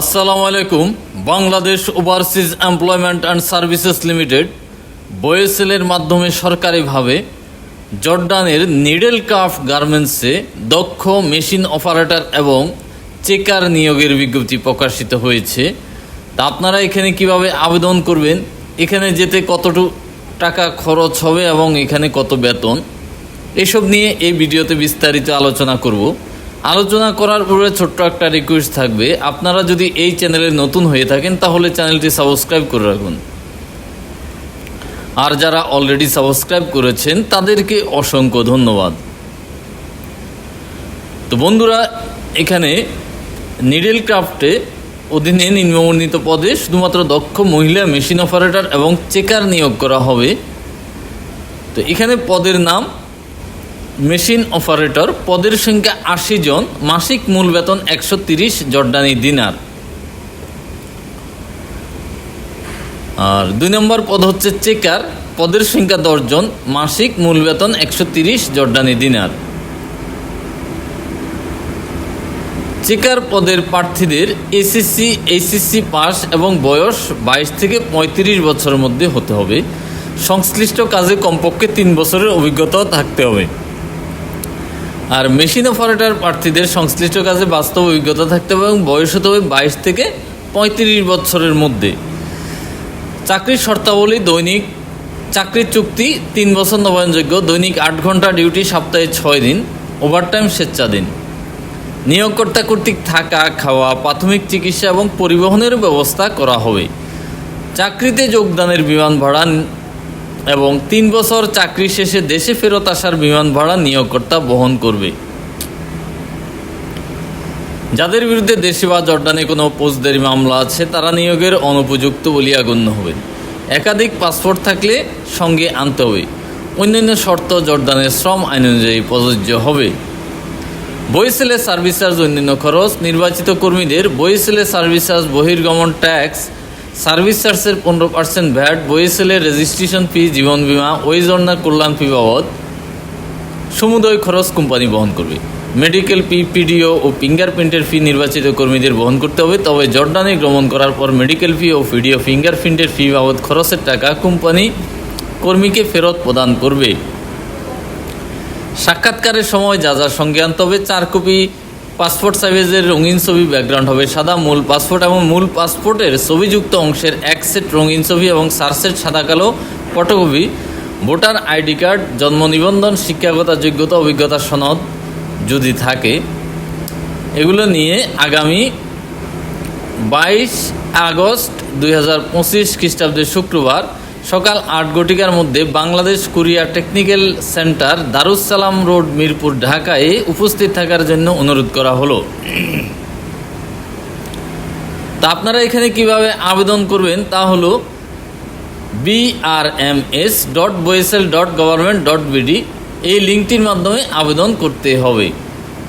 আসসালামু আলাইকুম, Bangladesh overseas employment and services limited বয়েসেলের মাধ্যমে সরকারিভাবে জর্ডানের নিডেল ক্রাফট গার্মেন্টসে দক্ষ মেশিন অপারেটর এবং চেকার নিয়োগের বিজ্ঞপ্তি প্রকাশিত হয়েছে। তা আপনারা এখানে কীভাবে আবেদন করবেন? এখানে যেতে কতটুকু টাকা খরচ হবে এবং এখানে কত বেতন? এসব নিয়ে এই ভিডিওতে বিস্তারিত আলোচনা করব। আলোচনা করার পরে ছোট্ট একটা রিকোয়েস্ট থাকবে। আপনারা যদি এই চ্যানেলে নতুন হয়ে থাকেন, তাহলে চ্যানেলটি সাবস্ক্রাইব করে রাখুন। আর যারা অলরেডি সাবস্ক্রাইব করেছেন, তাদেরকে অসংখ্য ধন্যবাদ। তো বন্ধুরা, এখানে নিডেল ক্রাফটে অধীনে নিম্নবর্ণিত পদে শুধুমাত্র দক্ষ মহিলা মেশিন অপারেটর এবং চেকার নিয়োগ করা হবে। তো এখানে পদের নাম মেশিন অপারেটর পদের সংখ্যা আশি জন, মাসিক মূল বেতন একশো তিরিশ জর্ডানি দিনার। আর দুই নম্বর পদ হচ্ছে চেকার, পদের সংখ্যা দশজন মাসিক মূল বেতন একশো তিরিশ জর্ডানি দিনার। চেকার পদের প্রার্থীদের এসএসসি, এইচএসসি পাস এবং বয়স বাইশ থেকে পঁয়ত্রিশ বছরের মধ্যে হতে হবে। সংশ্লিষ্ট কাজে কমপক্ষে তিন বছরের অভিজ্ঞতাও থাকতে হবে। আর মেশিন অপারেটর প্রার্থীদের সংশ্লিষ্ট কাজে বাস্তব অভিজ্ঞতা থাকতে হবে এবং বয়স হতে হবে বাইশ থেকে পঁয়ত্রিশ বছরের মধ্যে। চাকরির শর্তাবলী, দৈনিক চাকরির চুক্তি, তিন বছর নবায়নযোগ্য, দৈনিক আট ঘণ্টা ডিউটি, সপ্তাহে ছয় দিন, ওভারটাইম স্বেচ্ছাধীন। নিয়োগকর্তা কর্তৃক থাকা, খাওয়া, প্রাথমিক চিকিৎসা এবং পরিবহনের ব্যবস্থা করা হবে। চাকরিতে যোগদানের বিমান ভাড়া এবং তিন বছর চাকরি শেষে দেশে ফেরত আসার বিমান ভাড়া নিয়োগকর্তা বহন করবে। যাদের বিরুদ্ধে দেশে বা জর্ডানে কোনো ফৌজদারি মামলা আছে, তারা নিয়োগের অনুপযুক্ত বলিয়া গণ্য হবে একাধিক পাসপোর্ট থাকলে সঙ্গে আনতে হবে। অন্যান্য শর্ত জর্ডানের শ্রম আইন অনুযায়ী প্রযোজ্য হবে। বইসেলে সার্ভিস চার্জ, অন্যান্য খরচ, নির্বাচিত কর্মীদের বইসেলে সার্ভিস চার্জ, বহির্গমন ট্যাক্স সার্ভিস চার্জের পনেরো পার্সেন্ট ভ্যাট, বইসেলের রেজিস্ট্রেশন ফি জীবন বিমা ওই জর্নার কল্যাণ ফি বাবদ সমুদয় খরচ কোম্পানি বহন করবে। মেডিকেল ফি পিডিও ও ফিঙ্গারপ্রিন্টের ফি নির্বাচিত কর্মীদের বহন করতে হবে। তবে জর্ডানে ভ্রমণ করার পর মেডিকেল ফি ও পিডিও ফিঙ্গারপ্রিন্টের ফি বাবদ খরচের টাকা কোম্পানি কর্মীকে ফেরত প্রদান করবে। সাক্ষাৎকারের সময় যা যা সঙ্গে আনতে হবে, চার কপি পাসপোর্ট সাইজের রঙিন ছবি ব্যাকগ্রাউন্ড হবে সাদা, মূল পাসপোর্ট এবং মূল পাসপোর্টের ছবিযুক্ত অংশের এক সেট রঙিন ছবি এবং চার সেট সাদা, কালো ফটোকপি, ভোটার আইডি কার্ড, জন্ম নিবন্ধন, শিক্ষাগত যোগ্যতা, অভিজ্ঞতা সনদ যদি থাকে, এগুলো নিয়ে আগামী বাইশ আগস্ট দুই হাজার পঁচিশ খ্রিস্টাব্দের শুক্রবার সকাল আট ঘটিকার মধ্যে Bangladesh Korea technical centre Darussalam road, Mirpur, ঢাকায় উপস্থিত থাকার জন্য অনুরোধ করা হলো। তা আপনারা এখানে কীভাবে আবেদন করবেন তা হলো BRMS dot BOESL dot government dot BD এই লিঙ্কটির মাধ্যমে আবেদন করতে হবে।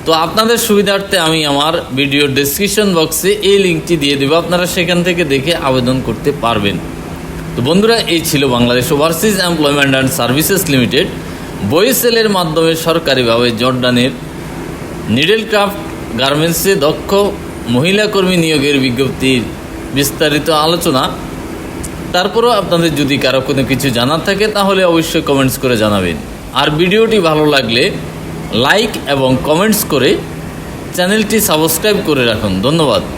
তো আপনাদের সুবিধার্থে আমি আমার ভিডিও ডেসক্রিপশন বক্সে এই লিঙ্কটি দিয়ে দেবো। আপনারা সেখান থেকে দেখে আবেদন করতে পারবেন। তো বন্ধুরা, এই ছিল Bangladesh overseas employment and services limited বইসেলের মাধ্যমে সরকারিভাবে জর্ডানের নিডেল ক্রাফট গার্মেন্টসে দক্ষ মহিলা কর্মী নিয়োগের বিজ্ঞপ্তির বিস্তারিত আলোচনা। তারপরেও আপনাদের যদি কারও কোনো কিছু জানার থাকে, তাহলে অবশ্যই কমেন্টস করে জানাবেন। আর ভিডিওটি ভালো লাগলে লাইক এবং কমেন্টস করে চ্যানেলটি সাবস্ক্রাইব করে রাখুন। ধন্যবাদ।